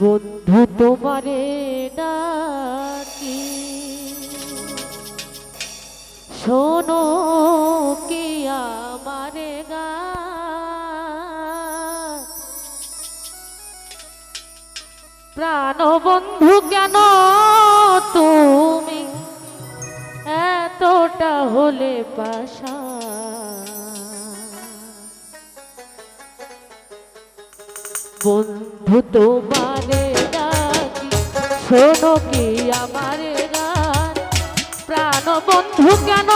বন্ধু তোমারে ডাকি। শোনো কি আমারে গা। প্রাণ বন্ধু কেন তুমি এতটা হলে বাসা? বন্ধু তোমারে বন্ধু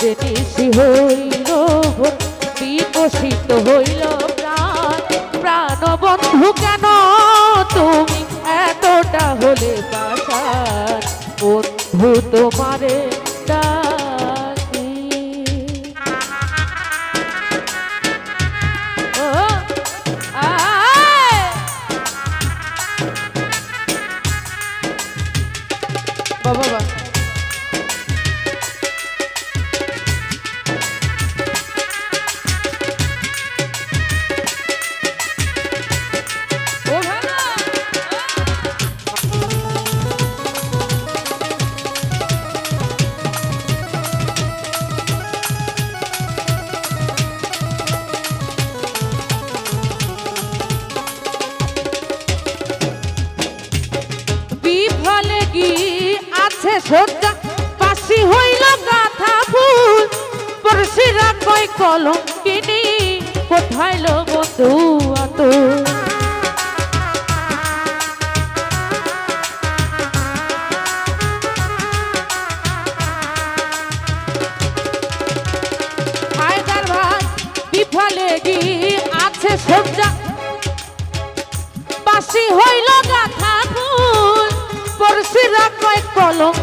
কেঁদে নিশি হইল বিকশিত হইল প্রাণ। প্রাণ বন্ধু কেন তুমি এতটা হলে পাশার বন্ধু তোমারে আছে পাশি হইল গাথা ফুল। পরশিরা কই কলম কিনি কোথায় লো বন্ধু আতো হায়দার ভাই, বিফলে কি আছে সজ্জা বাসি হইল গাথা ফুল। পরশিরা কয় কলম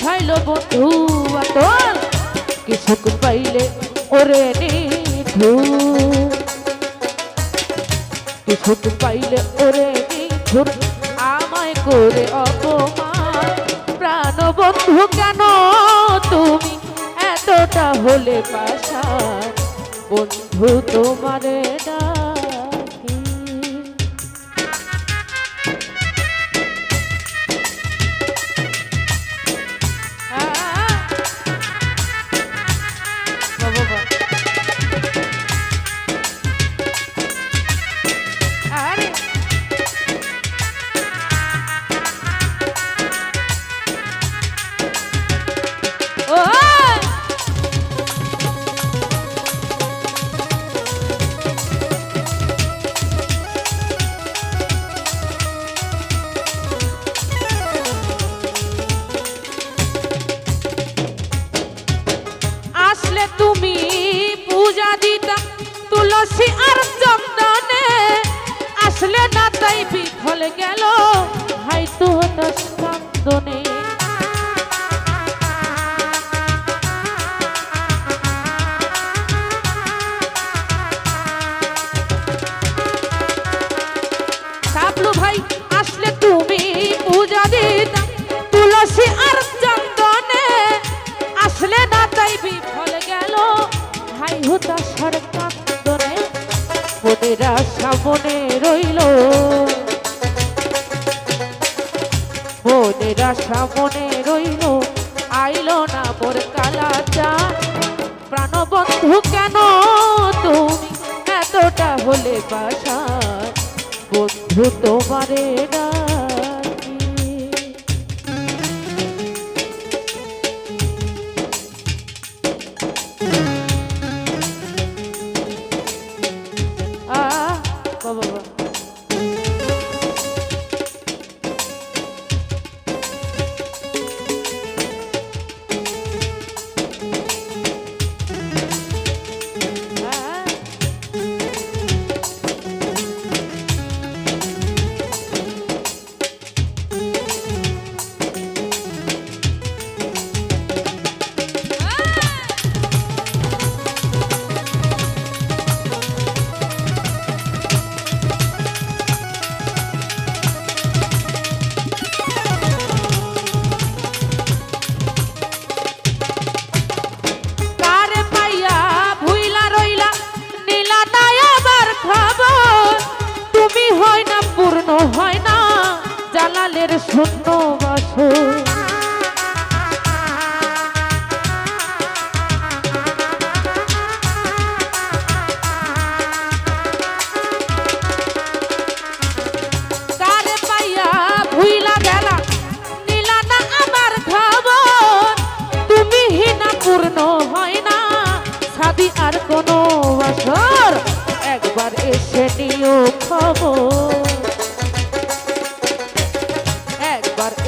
কোথাইল বন্ধু আতর। কিছুক পাইলে ওরে নিধু। কিছুক পাইলে ওরে নিধুর। আমায় করে অপমান। প্রাণ বন্ধু, কেন তুমি এতটা হলে পাশার? বন্ধু তোমারে ডাকি তুলসী আর চন্দনে আসলে না তাই বিফল গেল, হয়তো হতাশ বাবলু ভাই, আসলে তুমি পূজা দিতাম তুলসী আর চন্দনে আসলে না তাই বিফল গেল ভাই হতা সরকার। ওদেরা সামনে রইল। ওদেরা সামনে রইল, আইল না মোর কালা চা প্রাণবন্ধু কেন তুমি এতটা হলে বাসা? বন্ধু তোমারে ডাকি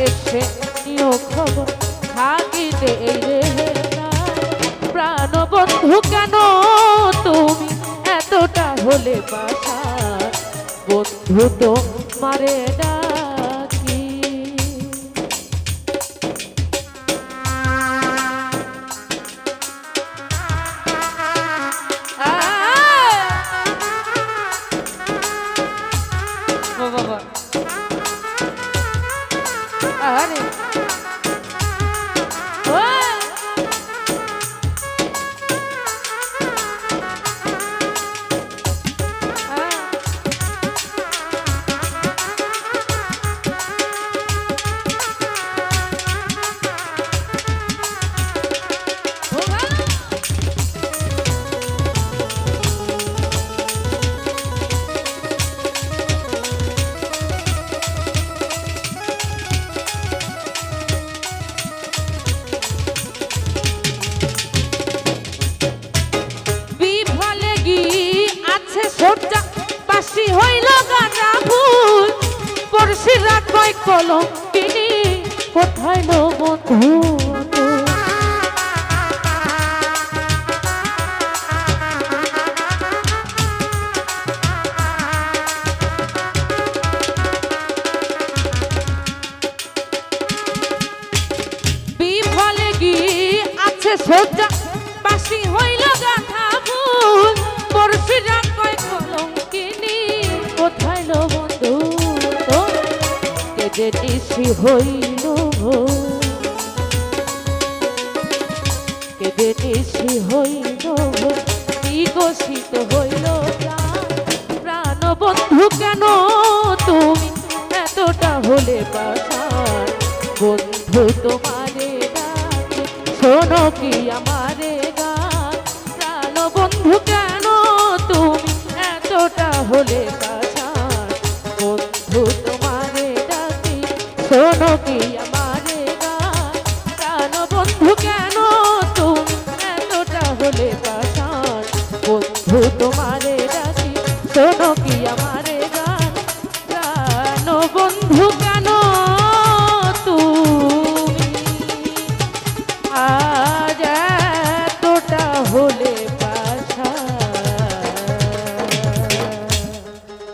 এসে নিও খবর কেন তুমি এতটা হলে বাসা? বন্ধু তো মারে ডাকি কলম কিনি কোথায় বন্ধু বিফলে গি আছে সজ্জা কেটে নিশি হইল ভোর। কেটে নিশি হইল বিকশিত হইল প্রাণ। বন্ধু কেন তুমি এতটা হলে পাশান বন্ধু তোমারে ডাকে, শোনো কি আমারে গান প্রাণ বন্ধু কেন তোমারে ডাকি শোনো কি আমারে গান? বন্ধু